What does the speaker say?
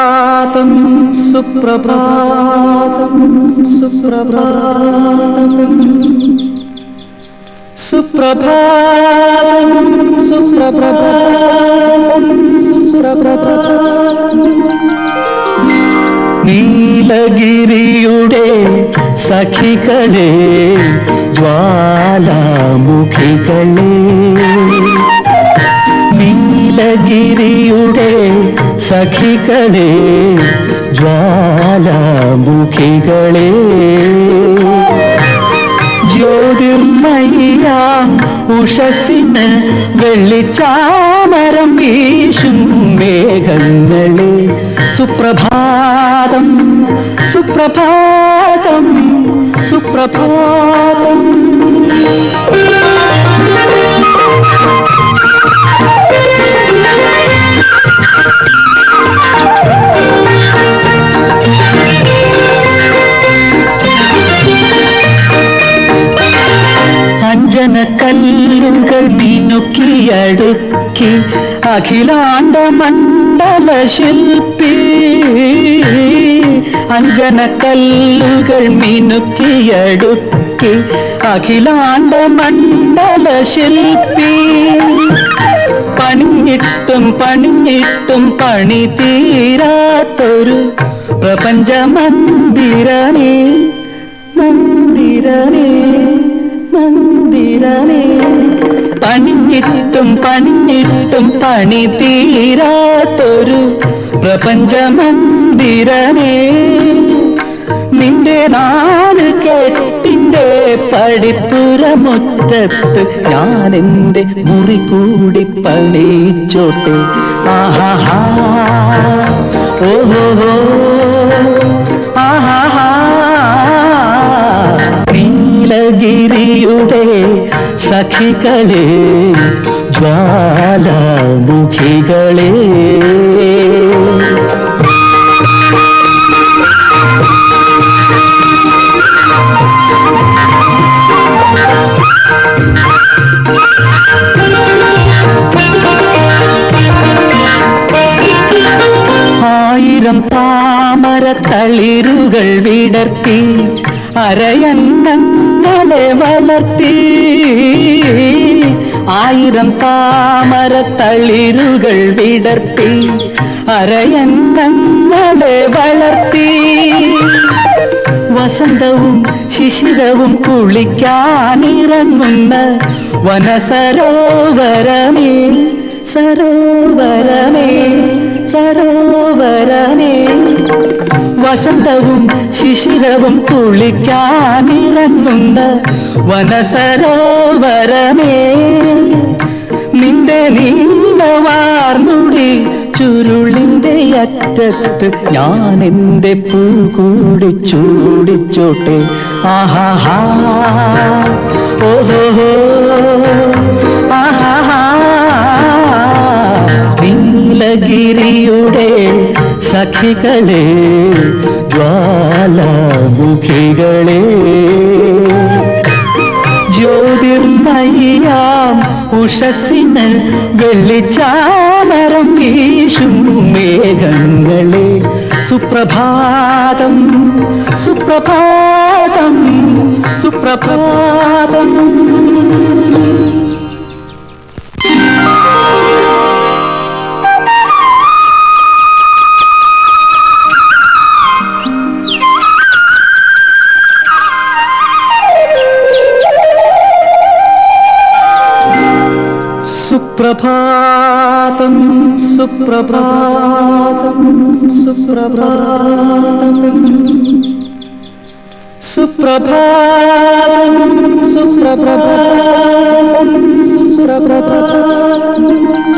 సుప్రభాతం సుప్రభాతం సుప్రభాతం. సుప్రభాతం సుప్రభాతం సుప్రభాతం. నీలగిరియుడే సఖికళే జ్వాలాముఖికళే നീലഗിരിയുടെ സഖികളെ ജ്വാലാമുഖികളെ. ജ്യോതിർമയ്യാം ഉഷസിന് വെള്ളിച്ചാമരം വീശും മേഘങ്ങളെ. സുപ്രഭാതം സുപ്രഭാതം സുപ്രഭാതം. കല്ലുകൾ മിനുക്കിയടുക്കി അഖിലാണ്ട മണ്ഡല ശില്പി. അഞ്ജന കല്ലുകൾ മിനുക്കിയടുക്കി അഖിലാണ്ട മണ്ഡല ശില്പി. പണിഞ്ഞിട്ടും പണിഞ്ഞിട്ടും പണി തീരാത്തൊരു പ്രപഞ്ച മന്ദിരമേ മന്ദിരമേ മന്ദിരമേ. പണിഞ്ഞിട്ടും പണിഞ്ഞിട്ടും പണി തീരാത്തൊരു പ്രപഞ്ച മന്ദിരമേ നിന്റെ നാല് കെട്ടിന്റെ പടിപ്പുറമുറ്റത്ത് ഞാൻ എന്റെ മുറി കൂടി പണിച്ചോട്ടെ ആഹാ ഓഹോ ആഹാ നീലഗിരിയുടെ സഖികളെ ജ്വാലാമുഖികളെ. ആയിരം താമര തളിരുകൾ വിടർത്തി അരയന്നങ്ങളെ വളർത്തി ആയിരം താമര തളിരുകൾ വിടർത്തി അരയണ്ണങ്ങളെ വളർത്തി. വസന്തവും ശിശിരവും കുളിക്കാനിറങ്ങുന്ന വനസരോവരമേ സരോവരമേ സരോവരമേ. വസന്തവും ശിശിരവും കുളിക്കാനിറങ്ങുന്ന വനസരോവരമേ. നിന്റെ നീലവാർമുടി ചുരുളിന്റെ അറ്റത്ത് ഞാൻ എന്റെ പൂ കൂടി ചൂടിച്ചോട്ടെ. ആഹാ ഓഹോ സഖികളെ ജ്വാലാമുഖികളെ. ജ്യോതിർമയ്യാം ഉഷസിന് വെള്ളിച്ചാമരം വീശും മേഘങ്ങളെ. സുപ്രഭാതം സുപ്രഭാതം സുപ്രഭാതം. सुप्रभातं सुप्रभातं सुप्रभातं सुप्रभातं सुप्रभातं सुप्रभातम्